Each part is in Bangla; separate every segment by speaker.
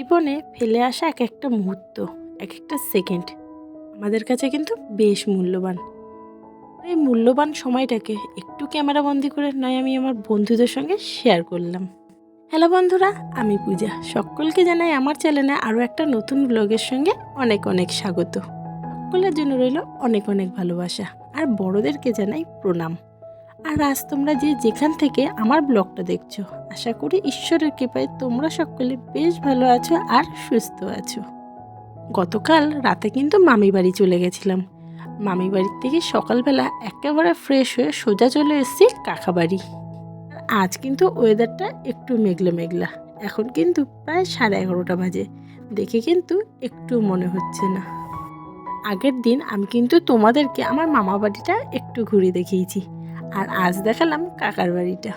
Speaker 1: জীবনে ফেলে আসা এক একটা মুহূর্ত, এক একটা সেকেন্ড আমাদের কাছে কিন্তু বেশ মূল্যবান। এই মূল্যবান সময়টাকে একটু ক্যামেরা বন্দি করে নয়, আমি আমার বন্ধুদের সঙ্গে শেয়ার করলাম। হ্যালো বন্ধুরা, আমি পূজা। সকলকে জানাই আমার চ্যানেলে আরও একটা নতুন ব্লগের সঙ্গে অনেক অনেক স্বাগত। সকলের জন্য রইল অনেক অনেক ভালোবাসা। আর বড়দেরকে জানাই প্রণাম। আর আজ তোমরা যে যেখান থেকে আমার ব্লগটা দেখছ, আশা করি ঈশ্বরের কৃপায় তোমরা সকলে বেশ ভালো আছো আর সুস্থ আছো। গতকাল রাতে কিন্তু মামি বাড়ি চলে গেছিলাম। মামি বাড়ির থেকে সকালবেলা একেবারে ফ্রেশ হয়ে সোজা চলে এসেছি কাকা বাড়ি। আজ কিন্তু ওয়েদারটা একটু মেঘলা মেঘলা। এখন কিন্তু প্রায় সাড়ে এগারোটা বাজে। দেখে কিন্তু একটু মনে হচ্ছে না। আগের দিন আমি কিন্তু তোমাদেরকে আমার মামা বাড়িটা একটু ঘুরে দেখিয়েছি। আর আজ দেখালাম কাকার বাড়িটা।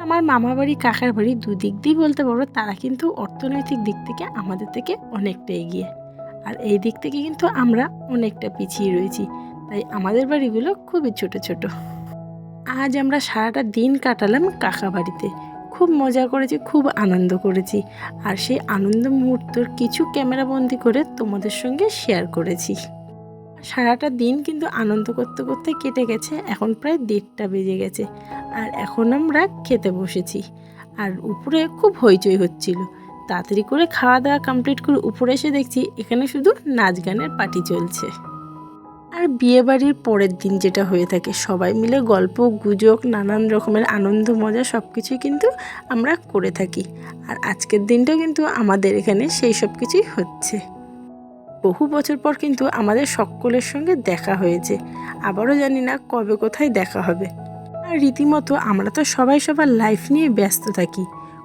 Speaker 1: আমার মামা বাড়ি কাকার বাড়ি দুদিক দিয়ে বলতে পারো, তারা কিন্তু অর্থনৈতিক দিক থেকে আমাদের থেকে অনেকটা এগিয়ে। আর এই দিক থেকে কিন্তু আমরা অনেকটা পিছিয়ে রয়েছি, তাই আমাদের বাড়িগুলো খুবই ছোট ছোট। আজ আমরা সারাটা দিন কাটালাম কাকা বাড়িতে। খুব মজা করেছি, খুব আনন্দ করেছি। আর সেই আনন্দ মুহূর্তর কিছু ক্যামেরাবন্দি করে তোমাদের সঙ্গে শেয়ার করেছি। সারাটা দিন কিন্তু আনন্দ করতে করতে কেটে গেছে। এখন প্রায় দেড়টা বেজে গেছে আর এখন আমরা খেতে বসেছি। আর উপরে খুব হইচই হচ্ছিল। তাড়াতাড়ি করে খাওয়া দাওয়া কমপ্লিট করে উপরে এসে দেখছি এখানে শুধু নাচ গানের পার্টি চলছে। আর বিয়ে বাড়ির পরের দিন যেটা হয়ে থাকে, সবাই মিলে গল্প, গুজব, নানান রকমের আনন্দ, মজা সব কিছুই কিন্তু আমরা করে থাকি। আর আজকের দিনটাও কিন্তু আমাদের এখানে সেই সব কিছুই হচ্ছে। বহু বছর পর কিন্তু আমাদের সকলের সঙ্গে দেখা হয়েছে। আবারও জানি না কবে কোথায় দেখা হবে। আর রীতিমতো আমরা তো সবাই সবার লাইফ নিয়ে ব্যস্ত থাকি।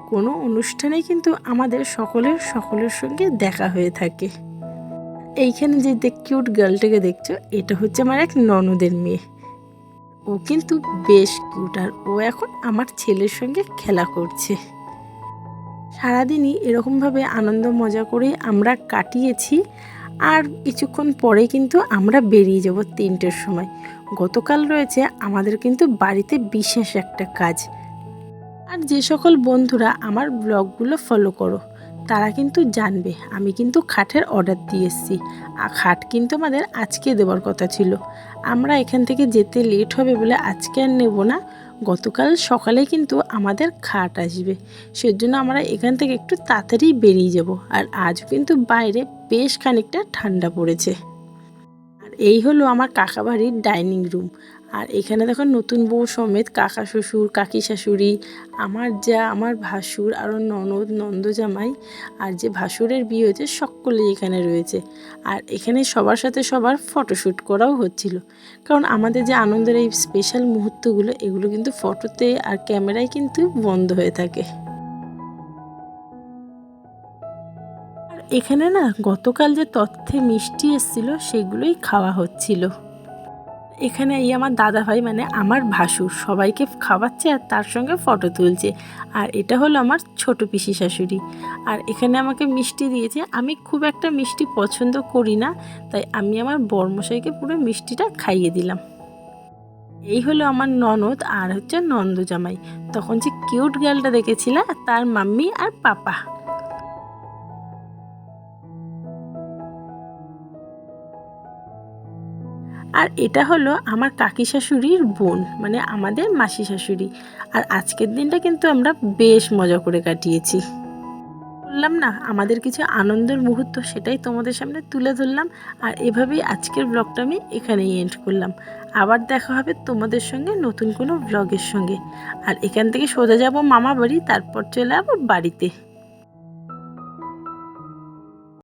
Speaker 1: কোনো অনুষ্ঠানে কিন্তু আমাদের সকলের সকলের সঙ্গে দেখা হয়ে থাকে। এইখানে যে কিউট গার্লটাকে দেখছ, এটা হচ্ছে আমার এক ননদের মেয়ে। ও কিন্তু বেশ কিউট আর ও এখন আমার ছেলের সঙ্গে খেলা করছে। সারাদিনই এরকমভাবে আনন্দ মজা করে আমরা কাটিয়েছি। আর কিছুক্ষণ পরে কিন্তু আমরা বেরিয়ে যাব তিনটের সময়। গতকাল রয়েছে আমাদের কিন্তু বাড়িতে বিশেষ একটা কাজ। আর যে সকল বন্ধুরা আমার ব্লগগুলো ফলো করো, তারা কিন্তু জানবে, আমি কিন্তু খাটের অর্ডার দিয়ে এসেছি। আর খাট কিন্তু আমাদের আজকে দেওয়ার কথা ছিল। আমরা এখান থেকে যেতে লেট হবে বলে আজকে আর নেব না। গতকাল সকালে কিন্তু আমাদের খাট আসবে। সেজন্য আমরা এখান থেকে একটু তাড়াতাড়ি বেরিয়ে যাব। আর আজ কিন্তু বাইরে বেশ খানিকটা ঠান্ডা পড়েছে। আর এই হলো আমার কাকা বাড়ির ডাইনিং রুম। আর এখানে দেখো নতুন বউ সমেত কাকা শ্বশুর, কাকি শাশুড়ি, আমার যা, আমার ভাসুর আরও ননদ নন্দ জামাই আর যে ভাসুরের বিয়ে হয়েছে সকলেই এখানে রয়েছে। আর এখানে সবার সাথে সবার ফটোশ্যুট করাও হচ্ছিল। কারণ আমাদের যে আনন্দের এই স্পেশাল মুহূর্তগুলো, এগুলো কিন্তু ফটোতে আর ক্যামেরায় কিন্তু বন্ধ হয়ে থাকে। এখানে না গতকাল যে তথ্যে মিষ্টি এসেছিল, সেগুলোই খাওয়া হচ্ছিল। এখানে এই আমার দাদা ভাই মানে আমার ভাসুর, সবাইকে খাওয়াচ্ছে আর তার সঙ্গে ফটো তুলছে। আর এটা হলো আমার ছোট পিসি শাশুড়ি। আর এখানে আমাকে মিষ্টি দিয়েছে। আমি খুব একটা মিষ্টি পছন্দ করি না, তাই আমি আমার বর্মশাইকে পুরো মিষ্টিটা খাইয়ে দিলাম। এই হলো আমার ননদ আর হচ্ছে নন্দ জামাই তখন যে কিউট গার্লটা দেখেছিল, তার মাম্মি আর পাপা। আর এটা হলো আমার কাকি শাশুড়ির বোন মানে আমাদের মাসি শাশুড়ি আর আজকের দিনটা কিন্তু আমরা বেশ মজা করে কাটিয়েছি। বললাম না, আমাদের কিছু আনন্দের মুহূর্ত সেটাই তোমাদের সামনে তুলে ধরলাম। আর এভাবেই আজকের ব্লগটা আমি এখানেই এন্ড করলাম। আবার দেখা হবে তোমাদের সঙ্গে নতুন কোনো ব্লগের সঙ্গে। আর এখান থেকে সোজা যাব মামা বাড়ি তারপর চলে যাব বাড়িতে।